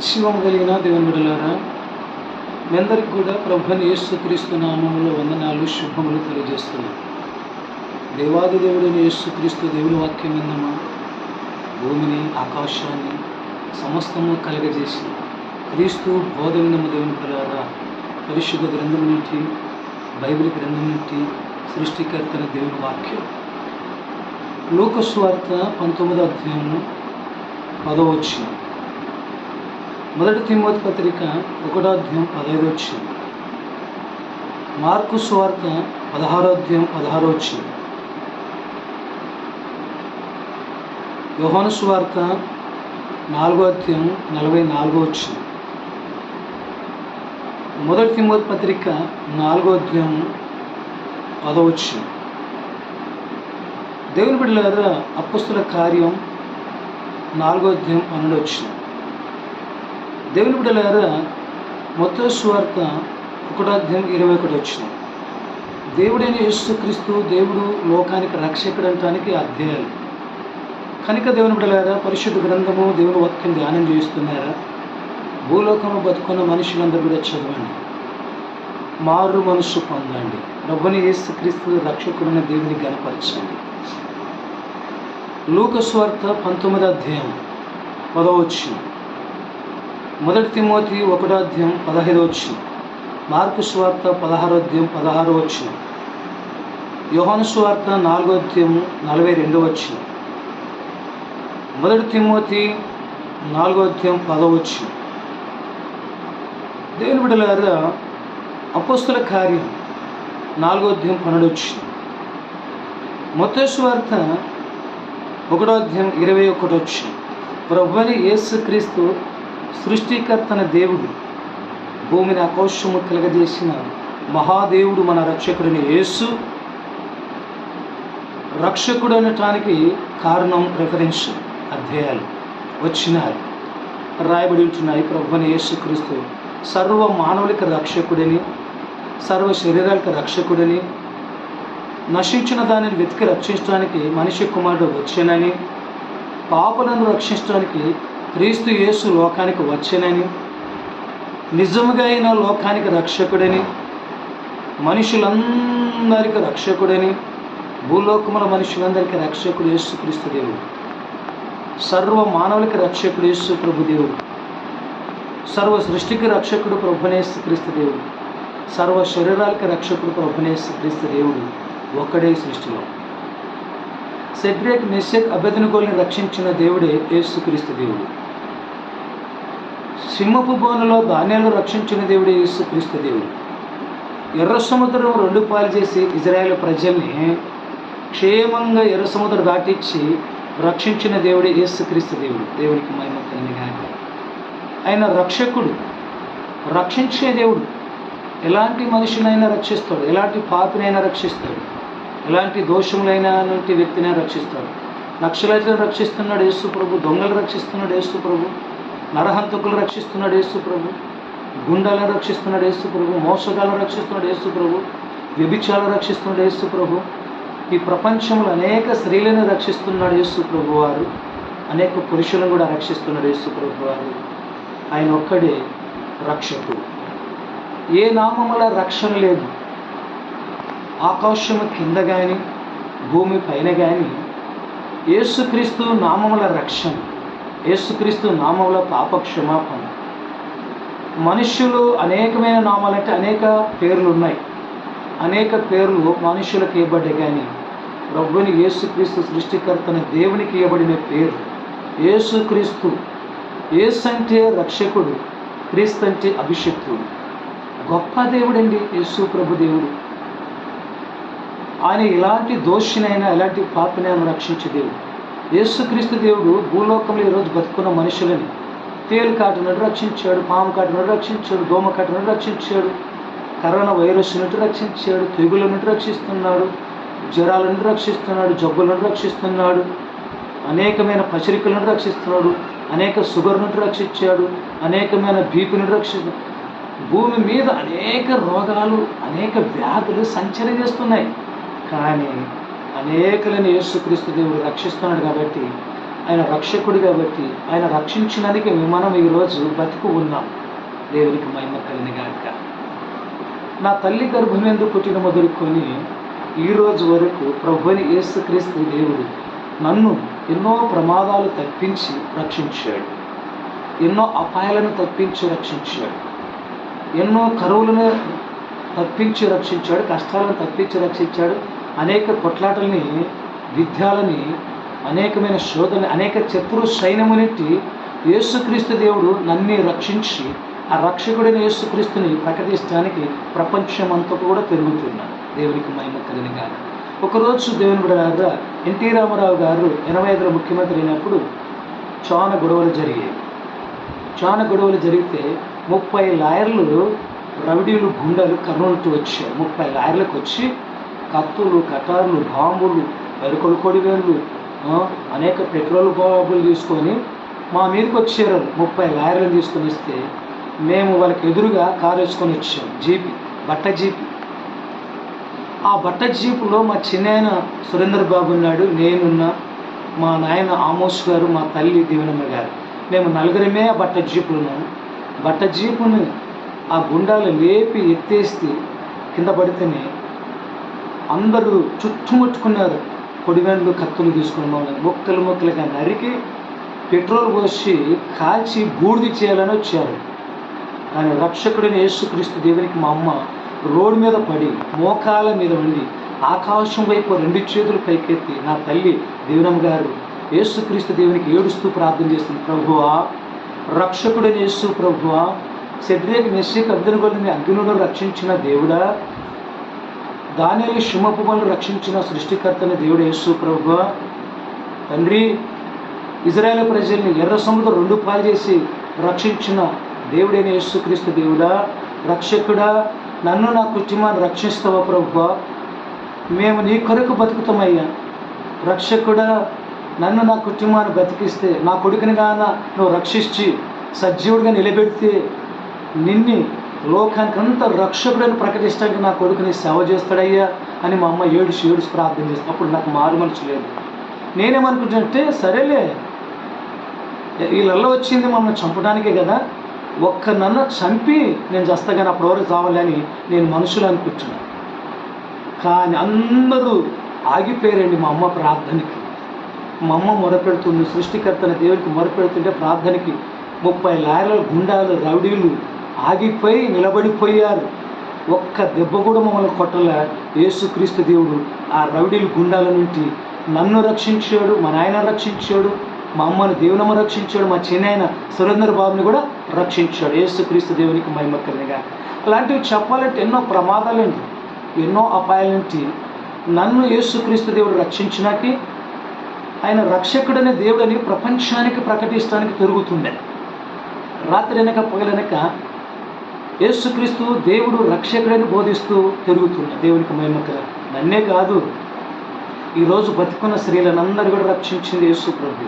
శివం కలిగిన దేవుని బిడ్డలారా మీ అందరికి కూడా ప్రభుని యేసుక్రీస్తు నామములో వందనాలు శుభములు తెలియజేస్తున్నాను దేవాది దేవుడిని యేసుక్రీస్తు దేవుని వాక్యం విందమా భూమిని ఆకాశాన్ని సమస్తము కలగజేసి క్రీస్తు బోధ విందము దేవుని బిడ్డలారా పరిశుద్ధ గ్రంథం నుండి బైబిల్ గ్రంథం నుండి సృష్టికర్తన దేవుని వాక్యం. లోకస్వార్త పంతొమ్మిదో అధ్యాయము పదవచ్చు మొదటి తిమ్మోతి పత్రిక ఒకటో అధ్యాయం పదహైదు వచ్చింది. మార్కు స్వార్త పదహారో అధ్యాయం పదహారో వచ్చింది. యోహాను స్వార్త నాలుగో అధ్యాయం నలభై నాలుగో వచ్చింది. మొదటి తిమ్మోతి పత్రిక నాలుగో అధ్యాయం పదో వచ్చింది. దేవుని బిడ్డలారా అప్పుస్తుల కార్యం నాలుగో అధ్యాయం పన్నెండు వచ్చింది. దేవుని బిడ్డలారా మొత్తం స్వార్థ ఒకటో అధ్యాయం ఇరవై ఒకటి వచ్చిన దేవుడైన యేసుక్రీస్తు దేవుడు లోకానికి రక్షకుడు అంటానికి అధ్యాయాలు. కనుక దేవుని బిడ్డలారా పరిశుద్ధ గ్రంథము దేవుని వాక్యం ధ్యానం చేస్తున్నారా? భూలోకంలో బతుకున్న మనుషులందరూ కూడా చదవండి. మారు మనసు పొందండి. ప్రభుని యేసుక్రీస్తు రక్షకుడైన దేవుని గనపరచండి లూకస్వార్త పంతొమ్మిది అధ్యాయం పదవచ్చు మొదటి తిమోతి ఒకటో అధ్యాయం పదహైదో వచ్చింది మార్కు స్వార్త పదహారో అధ్యాయం పదహారో వచ్చింది యోహాను స్వార్త నాలుగో అధ్యాయం నలభై రెండో వచ్చింది మొదటి తిమోతి నాలుగో అధ్యాయం పదో వచ్చింది దేవుని బిడ్డలారా అపోస్తుల కార్యం నాలుగో అధ్యాయం పన్నెండు వచ్చింది మొత్త స్వార్త ఒకటో అధ్యాయం ఇరవై ఒకటి వచ్చింది ప్రభుని యేసుక్రీస్తు సృష్టికర్తన దేవుడు భూమిని ఆకోశము కలగజేసిన మహాదేవుడు మన రక్షకుడిని యేసు రక్షకుడు అనటానికి కారణం రెఫరెన్స్ అధ్యాయాలు వచ్చినారు రాయబడి ఉంటున్నాయి. ప్రభుని యేసుక్రీస్తు సర్వ మానవులకి రక్షకుడని సర్వ శరీరాలకు రక్షకుడని నశించిన దానిని వెతికి రక్షించడానికి మనిషి కుమారుడు వచ్చానని పాపలను రక్షించడానికి క్రీస్తు యేసు లోకానికి వచ్చనని నిజముగా అయిన లోకానికి రక్షకుడని మనుషులందరికీ రక్షకుడని భూలోకముల మనుషులందరికీ రక్షకుడు యేసు క్రీస్తు దేవుడు. సర్వ మానవులకి రక్షకుడు యేసు ప్రభు దేవుడు. సర్వ సృష్టికి రక్షకుడు ప్రభునేసు క్రీస్తు దేవుడు. సర్వ శరీరాలకి రక్షకుడు ప్రభునేసు క్రీస్తు దేవుడు ఒక్కడే సృష్టిలో. సెడ్రేక్ మెస్సెక్ అభ్యర్థనగోల్ని రక్షించిన దేవుడే యేసుక్రీస్తు దేవుడు. సింహపు బోనులో ధాన్యాలు రక్షించిన దేవుడే యేసుక్రీస్తు దేవుడు. ఎర్ర సముద్రం రెండు పాలు చేసి ఇజ్రాయేల్ ప్రజల్ని క్షేమంగా ఎర్ర సముద్రం దాటించి రక్షించిన దేవుడే యేసుక్రీస్తు దేవుడు. దేవుడికి మహిమ కలిగిన ఆయన రక్షకుడు రక్షించే దేవుడు. ఎలాంటి మనుషులైనా రక్షిస్తాడు ఎలాంటి పాపినైనా రక్షిస్తాడు ఎలాంటి దోషములైన నుండి వ్యక్తిని రక్షిస్తాడు. లక్షలైతే రక్షిస్తున్నాడు యేసు ప్రభు దొంగలు రక్షిస్తున్నాడు యేసు ప్రభు. నరహంతకులు రక్షిస్తున్నాడు యేసు ప్రభు. గుండాలను రక్షిస్తున్నాడు యేసు ప్రభు. మోసగాలను రక్షిస్తున్నాడు యేసు ప్రభు. వ్యభిచాలను రక్షిస్తున్నాడు యేసు ప్రభు. ఈ ప్రపంచంలో అనేక స్త్రీలను రక్షిస్తున్నాడు యేసు ప్రభు వారు అనేక పురుషులను కూడా రక్షిస్తున్నాడు యేసు ప్రభు వారు ఆయన ఒక్కడే రక్షకుడు. ఏ నామముల రక్షణ లేదు. ఆకాశము కింద కానీ భూమి పైన కానీ యేసుక్రీస్తు నామముల రక్షణ. యేసుక్రీస్తు నామంలో పాప క్షమాపణ మనుష్యులు అనేకమైన నామాలంటే అనేక పేర్లు ఉన్నాయి అనేక పేర్లు మనుషులకు ఇవ్వబడ్డాయి కానీ ప్రభుని యేసుక్రీస్తు సృష్టికర్తన దేవునికి ఇవ్వబడిన పేరు యేసుక్రీస్తు. యేసు అంటే రక్షకుడు క్రీస్తు అంటే అభిషక్తుడు. గొప్ప దేవుడండి యేసు ప్రభు దేవుడు. ఆయన ఎలాంటి దోషినైనా ఎలాంటి పాపినైనా రక్షించే దేవుడు. యేసుక్రీస్తు దేవుడు భూలోకంలో ఈరోజు బతుకున్న మనుషులని తేలు కాటునట్టు రక్షించాడు పాము కాటునట్టు రక్షించాడు దోమ కాటునట్టు రక్షించాడు కరోనా వైరస్ నుండి రక్షించాడు తెగుల నుండి రక్షిస్తున్నాడు జ్వరాల నుండి రక్షిస్తున్నాడు జబ్బుల నుండి రక్షిస్తున్నాడు అనేకమైన పచరికల నుండి రక్షిస్తున్నాడు అనేక షుగర్ నుండి రక్షించాడు అనేకమైన బీపీ నుండి భూమి మీద అనేక రోగాలు అనేక వ్యాధులు సంచరి చేస్తున్నాయి కానీ అనేకలను యేసుక్రీస్తు దేవుడు రక్షిస్తున్నాడు కాబట్టి ఆయన రక్షకుడు కాబట్టి ఆయన రక్షించినందుకే మనం ఈరోజు బతుకు ఉన్నాం. దేవునికి మహిమ కలిగిన గాక. నా తల్లి గర్భం ఎందుకు పుట్టిన మొదలుకొని ఈ రోజు వరకు ప్రభుని యేసుక్రీస్తు దేవుడు నన్ను ఎన్నో ప్రమాదాలు తప్పించి రక్షించాడు. ఎన్నో అపాయాలను తప్పించి రక్షించాడు. ఎన్నో కరువులను తప్పించి రక్షించాడు కష్టాలను తప్పించి రక్షించాడు. అనేక కొట్లాటల్ని విద్యాలని అనేకమైన శోధన అనేక శత్రు సైన్యమునెట్టి యేసుక్రీస్తు దేవుడు నన్ను రక్షించి ఆ రక్షకుడైన యేసుక్రీస్తుని ప్రకటించడానికి ప్రపంచమంతా కూడా పెరుగుతున్నాడు దేవునికి మహిమ కలిగిన గాను ఒకరోజు దేవుని బిడ్డలారా ఎన్టీ రామారావు గారు ఎనభై ఐదులో ముఖ్యమంత్రి అయినప్పుడు చాలా గొడవలు జరిగాయి. చాలా గొడవలు జరిగితే ముప్పై లాయర్లు రౌడీలు గుండాలు కర్నూలుకి వచ్చారు. ముప్పై లాయర్లకు వచ్చి కత్తులు కటార్లు బాంబులు ఎరుకలు కొడివేళ్ళు అనేక పెట్రోల్ బాంబులు తీసుకొని మా మీదకి వచ్చారు. ముప్పై లారీలు తీసుకొని వస్తే మేము వాళ్ళకి ఎదురుగా కారు వేసుకొని వచ్చాం. జీపి బట్ట జీపి. ఆ బట్ట జీపులో మా చిన్నాయన సురేందర్ బాబు ఉన్నాడు. నేనున్నా. మా నాయన ఆమోస్ గారు మా తల్లి దీవెనమ్మ గారు. మేము నలుగురమే ఆ బట్ట జీపులు ఉన్నాము బట్ట జీపుని ఆ గుండాలు లేపి ఎత్తేస్తే కింద పడితేనే అందరూ చుట్టుముట్టుకున్నారు. కొడివెండ్లు కత్తులు తీసుకున్న మమ్మల్ని మొక్కలు మొక్కలుగా నరికి పెట్రోల్ పోసి కాల్చి బూడిది చేయాలని వచ్చారు. కానీ రక్షకుడిని యేసుక్రీస్తు దేవునికి మా అమ్మ రోడ్డు మీద పడి మోకాల మీద ఉండి ఆకాశం వైపు రెండు చేతులు పైకెత్తి నా తల్లి దేవునమ్మ గారు యేసుక్రీస్తు దేవునికి ఏడుస్తూ ప్రార్థన చేస్తుంది. ప్రభువా రక్షకుడని యేసు ప్రభువా సెడ్రేక్ నిశ్చయ అభ్యర్థులని అగ్నిలో రక్షించిన దేవుడా దానిని శుమపుమను రక్షించిన సృష్టికర్తని దేవుడు యేసు ప్రభు తండ్రి ఇజ్రాయేల్ ప్రజల్ని ఎర్ర సముద్రం రెండు పాలు చేసి రక్షించిన దేవుడైన యేసుక్రీస్తు దేవుడా. రక్షకుడా నన్ను నా కుటుంబాన్ని రక్షిస్తావా ప్రభు మేము నీ కొరకు బతుకుతామయ్యా. రక్షకుడా నన్ను నా కుటుంబాన్ని బతికిస్తే నా కొడుకుని గాన నువ్వు రక్షించి సజీవుడిగా నిలబెడితే నిన్ని లోకానికి అంత రక్షకుడని ప్రకటించడానికి నా కొడుకుని సేవ చేస్తాడయ్యా అని మా అమ్మ ఏడుసు ఏడుసి ప్రార్థన చేస్తాను అప్పుడు నాకు మారు మనసు లేదు. నేనేమనుకుంటుంటే సరేలే వీళ్ళల్లో వచ్చింది మమ్మల్ని చంపడానికే కదా ఒక్క నన్ను చంపి నేను చస్తగానే అప్పటి వరకు చావాలని నేను మనుషులు అనుకుంటున్నాను కానీ అందరూ ఆగిపోయారండి మా అమ్మ ప్రార్థనకి. మా అమ్మ మొరపెడుతుంది సృష్టికర్తన దేవుడికి మొరపెడుతుంటే ప్రార్థనకి ముప్పై లాయర్ల గుండాలు రౌడీలు ఆగిపోయి నిలబడిపోయారు. ఒక్క దెబ్బ కూడా మమ్మల్ని కొట్టలే. యేసుక్రీస్తు దేవుడు ఆ రౌడీలు గుండాల నుండి నన్ను రక్షించాడు మా నాయన రక్షించాడు మా అమ్మను దేవునమ్మ రక్షించాడు మా చిన్నాయన సురేందర్ బాబుని కూడా రక్షించాడు. యేసుక్రీస్తు దేవునికి మహిమకరంగా అలాంటివి చెప్పాలంటే ఎన్నో ప్రమాదాలేంటి ఎన్నో అపాయాలేంటి నన్ను యేసుక్రీస్తు దేవుడు రక్షించినాకి ఆయన రక్షకుడనే దేవుడని ప్రపంచానికి ప్రకటిస్తానికి తిరుగుతుండే రాత్రి వెనక పగలనక యేసుక్రీస్తు దేవుడు రక్షకుడని బోధిస్తూ తిరుగుతుండే దేవునికి మహిమకర నన్నే కాదు ఈరోజు బతుకున్న స్త్రీలనందరూ కూడా రక్షించింది యేసుప్రభు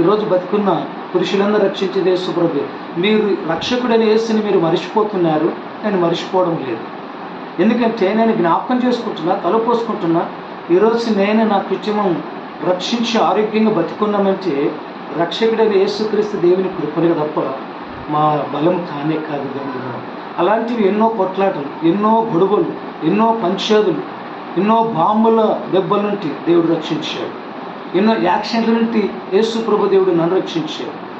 ఈరోజు బతుకున్న పురుషులందరూ రక్షించింది యేసుప్రభు మీరు రక్షకుడని యేసుని మీరు మరిచిపోతున్నారు నేను మర్చిపోవడం లేదు. ఎందుకంటే నేను జ్ఞాపకం చేసుకుంటున్నా తలపోసుకుంటున్నా ఈరోజు నేను నా కుటుంబం రక్షించి ఆరోగ్యంగా బతుకున్నామంటే రక్షకుడైన యేసుక్రీస్తు దేవుని కృపనే తప్ప మా బలం కానే కాదు దేవుడు అలాంటివి ఎన్నో కొట్లాటలు ఎన్నో గొడవలు ఎన్నో పంచాదులు ఎన్నో బాంబుల దెబ్బల నుండి దేవుడు రక్షించాడు. ఎన్నో యాక్సిడెంట్ల నుండి యేసు ప్రభు దేవుడు నన్ను రక్షించాడు.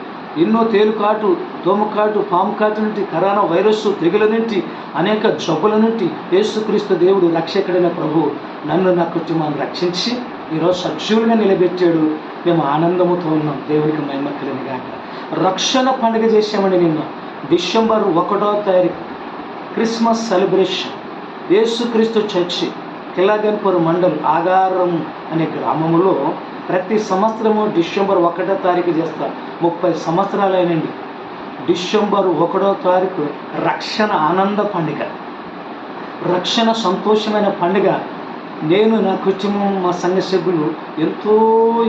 ఎన్నో తేలుకాటు దోమకాటు పాము కాటు నుండి కరోనా వైరస్ తెగుల నుండి అనేక జబ్బుల నుండి యేసుక్రీస్తు దేవుడు రక్షకుడైన ప్రభు నన్ను నా కుటుంబాన్ని రక్షించి ఈరోజు సజీవులుగా నిలబెట్టాడు. మేము ఆనందముతో ఉన్నాం. దేవునికి మహిమ కలిగిన రక్షణ పండుగ చేశామండి నిన్న. డిసెంబర్ ఒకటో తారీఖు. Christmas celebration. యేసుక్రీస్తు చర్చి కిలాగన్పూర్ మండల్ ఆగారం అనే గ్రామంలో ప్రతి సంవత్సరము డిసెంబర్ ఒకటో తారీఖు చేస్తారు ముప్పై సంవత్సరాలైనండి. డిసెంబర్ ఒకటో తారీఖు రక్షణ ఆనంద పండుగ. రక్షణ సంతోషమైన పండుగ. నేను నా కుటుంబం మా సంఘ సభ్యులు ఎంతో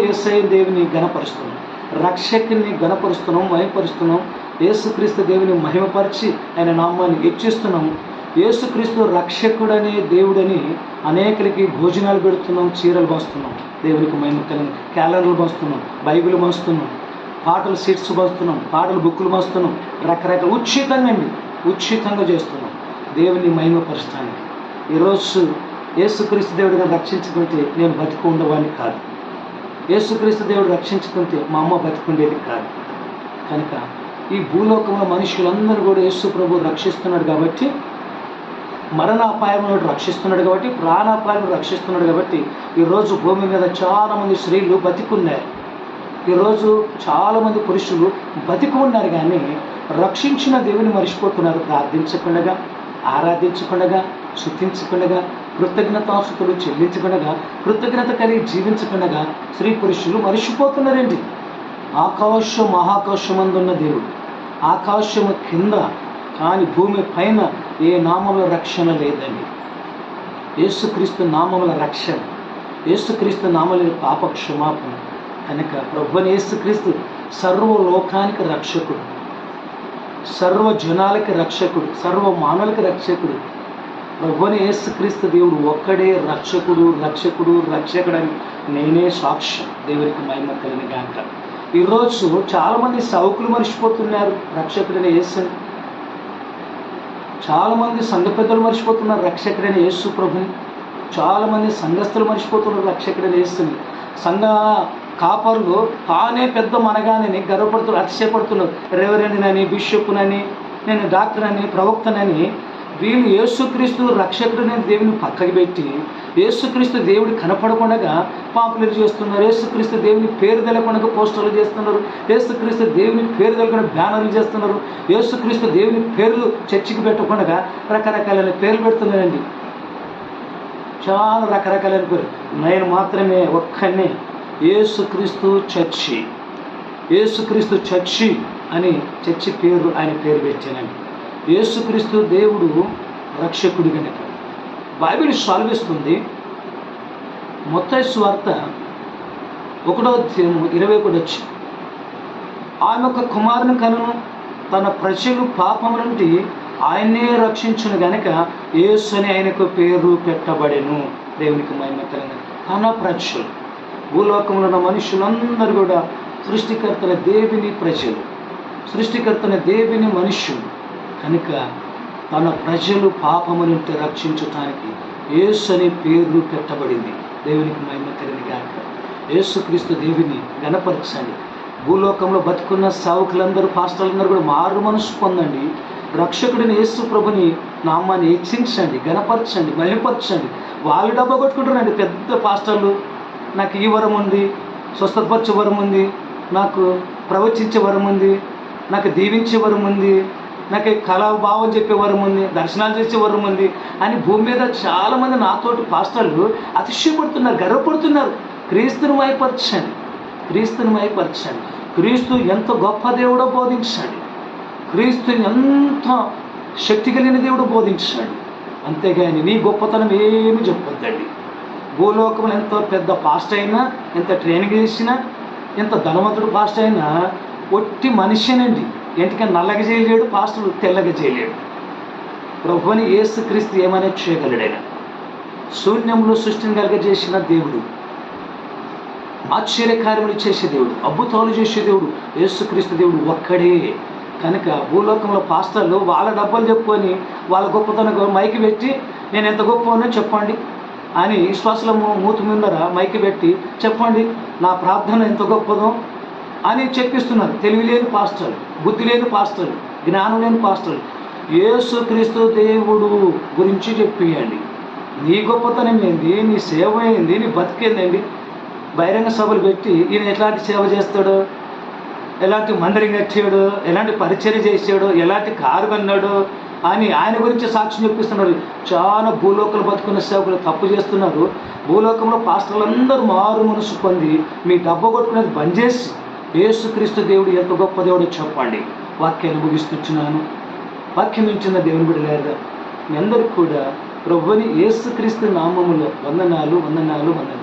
ఎస్ఐ దేవిని గణపరుస్తున్నాం. రక్షకుని గణపరుస్తున్నాం మహిమపరుస్తున్నాం. యేసుక్రీస్తు దేవుని మహిమపరిచి ఆయన నామాన్ని హెచ్చిస్తున్నాము యేసుక్రీస్తు రక్షకుడనే దేవుడని అనేకలకి భోజనాలు పెడుతున్నాం చీరలు పోస్తున్నాం దేవునికి మహిమ కలిగిన క్యాలెండర్లు పోస్తున్నాం బైబిల్ మోస్తున్నాం పాటలు సీట్స్ పోస్తున్నాం పాటలు బుక్కులు మోస్తున్నాం రకరకాల ఉచితంగా అండి. ఉచితంగా చేస్తున్నాం. దేవుని మహిమపరచడానికి ఈరోజు యేసుక్రీస్తు దేవుడిగా రక్షించుకుంటే నేను బతికి ఉండవాడిని కాదు. యేసుక్రీస్తు దేవుడు రక్షించుకుంటే మా అమ్మ బతికుండేది కాదు. కనుక ఈ భూలోకంలో మనుషులందరూ కూడా యేసు ప్రభు రక్షిస్తున్నాడు కాబట్టి మరణాపాయం రక్షిస్తున్నాడు కాబట్టి ప్రాణాపాయం రక్షిస్తున్నాడు కాబట్టి ఈరోజు భూమి మీద చాలామంది స్త్రీలు బతికున్నారు. ఈరోజు చాలామంది పురుషులు బతికి ఉన్నారు కానీ రక్షించిన దేవుని మర్చిపోతున్నారు. ప్రార్థించకుండగా ఆరాధించకుండగా శుద్ధించకుండగా కృతజ్ఞతాసుకులు చెల్లించకుండగా కృతజ్ఞత కలిగి జీవించకుండగా స్త్రీ పురుషులు మర్చిపోతున్నారండి. ఆకాశం మహాకాశమందున్న దేవుడు. ఆకాశము కింద కానీ భూమి పైన ఏ నామముల రక్షణ లేదండి. యేసుక్రీస్తు నామముల రక్షణ. యేసుక్రీస్తు నామల పాప క్షమాపణ కనుక ప్రభుని యేసుక్రీస్తు సర్వలోకానికి రక్షకుడు. సర్వ జనాలకి రక్షకుడు. సర్వ మానవులకి రక్షకుడు. ప్రభుని యేసుక్రీస్తు దేవుడు ఒక్కడే రక్షకుడు రక్షకుడు రక్షకుడు అని నేనే సాక్ష్యం దేవునికి మహిమ కలిగిన గాక. ఈరోజు చాలామంది సౌకులు మర్చిపోతున్నారు రక్షకుడైన యేసుని. చాలామంది సంఘ పెద్దలు మర్చిపోతున్నారు రక్షకుడైన యేసు ప్రభుని. చాలామంది సంఘస్థులు మర్చిపోతున్నారు రక్షకుడైన యేసుని. సంఘ కాపరులు తానే పెద్ద మనగానని గర్వపడుతున్నారు అతిశయపడుతున్నారు. రెవరెండ్నని బిషప్నని నేను డాక్టర్ అని ప్రవక్తనని వీళ్ళు యేసుక్రీస్తు రక్షకుడిని దేవుని పక్కకి పెట్టి యేసుక్రీస్తు దేవుడు కనపడకుండా పాపులర్ చేస్తున్నారు. యేసుక్రీస్తు దేవుని పేరు తెలకుండా పోస్టర్లు చేస్తున్నారు. యేసుక్రీస్తు దేవుని పేరు తెలకుండా బ్యానర్లు చేస్తున్నారు. యేసుక్రీస్తు దేవుని పేర్లు చర్చికి పెట్టకుండా రకరకాలైన పేర్లు పెడుతున్నారండి. చాలా రకరకాలైన పేరు నేను మాత్రమే ఒక్కనే యేసుక్రీస్తు చర్చి. యేసుక్రీస్తు చర్చి అని చర్చి పేరు ఆయన పేరు పెట్టానండి. యేసుక్రీస్తు దేవుడు రక్షకుడు కనుక బైబిల్ సాల్విస్తుంది. మొత్త స్వార్త ఒకటో అధ్యాయము ఇరవై ఒకటి వచ్చి ఆమె ఒక కుమారుని కనును తన ప్రజలు పాపం నుండి ఆయన్నే రక్షించును గనక యేసు అని ఆయనకు పేరు పెట్టబడెను. దేవునికి మహిమ తన ప్రజలు భూలోకంలో ఉన్న మనుషులందరూ కూడా సృష్టికర్తల దేవిని ప్రజలు. సృష్టికర్తల దేవిని మనుష్యులు కనుక తన ప్రజలు పాపము నుండి రక్షించటానికి యేసు అనే పేరు పెట్టబడింది. దేవునికి మహిమ కలిగిన గాక. యేసుక్రీస్తు దేవుని గణపరచండి. భూలోకంలో బతుకున్న సావుకులందరూ పాస్టర్లందరూ కూడా మారు మనసు పొందండి. రక్షకుడిని యేసు ప్రభుని నామాన్ని హెచ్చించండి గణపరచండి మహిమపరచండి. వాళ్ళు డబ్బా కొట్టుకుంటారండి పెద్ద పాస్టర్లు నాకు ఈ వరం ఉంది స్వస్థపరచే వరం ఉంది నాకు ప్రవచించే వరం ఉంది నాకు దీవించే వరం ఉంది నాకు కళాభావం చెప్పే వరం ఉంది దర్శనాలు చేసే వరం ఉంది అని భూమి మీద చాలామంది నాతోటి పాస్టర్లు అతిశయపడుతున్నారు గర్వపడుతున్నారు. క్రీస్తుని మైపరచండి క్రీస్తుని మైపరచండి క్రీస్తు ఎంత గొప్ప దేవుడో బోధించాడు. క్రీస్తు ఎంత శక్తి కలిగిన దేవుడు బోధించాడు. అంతేగాని నీ గొప్పతనం ఏమి చెప్పొద్దండి. భూలోకంలో ఎంత పెద్ద పాస్ట్ అయినా ఎంత ట్రైనింగ్ చేసినా ఎంత ధనవంతుడు పాస్ట్ అయినా ఒట్టి మనిషినండి. ఎందుకని నల్లగా చేయలేడు పాస్టర్ తెల్లగా చేయలేడు. ప్రభుని ఏసుక్రీస్తు ఏమైనా చేయగలడైనా. శూన్యంలో సృష్టిని కలగజేసిన దేవుడు ఆశ్చర్యకార్యములు చేసే దేవుడు అద్భుతాలు చేసే దేవుడు యేసుక్రీస్తు దేవుడు ఒక్కడే. కనుక భూలోకంలో పాస్టర్లు వాళ్ళ డబ్బులు చెప్పుకొని వాళ్ళ గొప్పతనం మైకి పెట్టి నేను ఎంత గొప్పనో చెప్పండి అని విశ్వాసుల మూతి ముందర మైకి పెట్టి చెప్పండి నా ప్రార్థన ఎంత గొప్పదో అని చెప్పిస్తున్నారు. తెలివి లేని పాస్టర్లు. బుద్ధి లేని పాస్టర్ జ్ఞానం లేని యేసు యేసుక్రీస్తు దేవుడు గురించి చెప్పియండి. నీ గొప్పతనం ఏంది? నీ సేవ ఏంది? నీ బతికేందండి బహిరంగ సభలు పెట్టి ఈయన ఎట్లాంటి సేవ చేస్తాడు? ఎలాంటి మందిరం కట్టాడు ఎలాంటి పరిచయం చేశాడు? ఎలాంటి కారు కొన్నాడు? అని ఆయన గురించి సాక్ష్యం చెప్పిస్తున్నారు చాలా భూలోకంలో బతుకున్న సేవకులు తప్పు చేస్తున్నారు. భూలోకంలో పాస్టర్లందరూ మారు మనసు పొంది మీ డబ్బు కొట్టుకునేది బంద్ చేసి యేసుక్రీస్తు దేవుడు ఎంత గొప్ప దేవుడో చెప్పండి. వాక్యాన్ని ముగిస్తున్నాను. వాక్యం ఇచ్చిన దేవుని బిడ్డలారా మీ అందరికి కూడా ప్రభుని యేసుక్రీస్తు నామములో వందనాలు వందనాలు వందనాలు.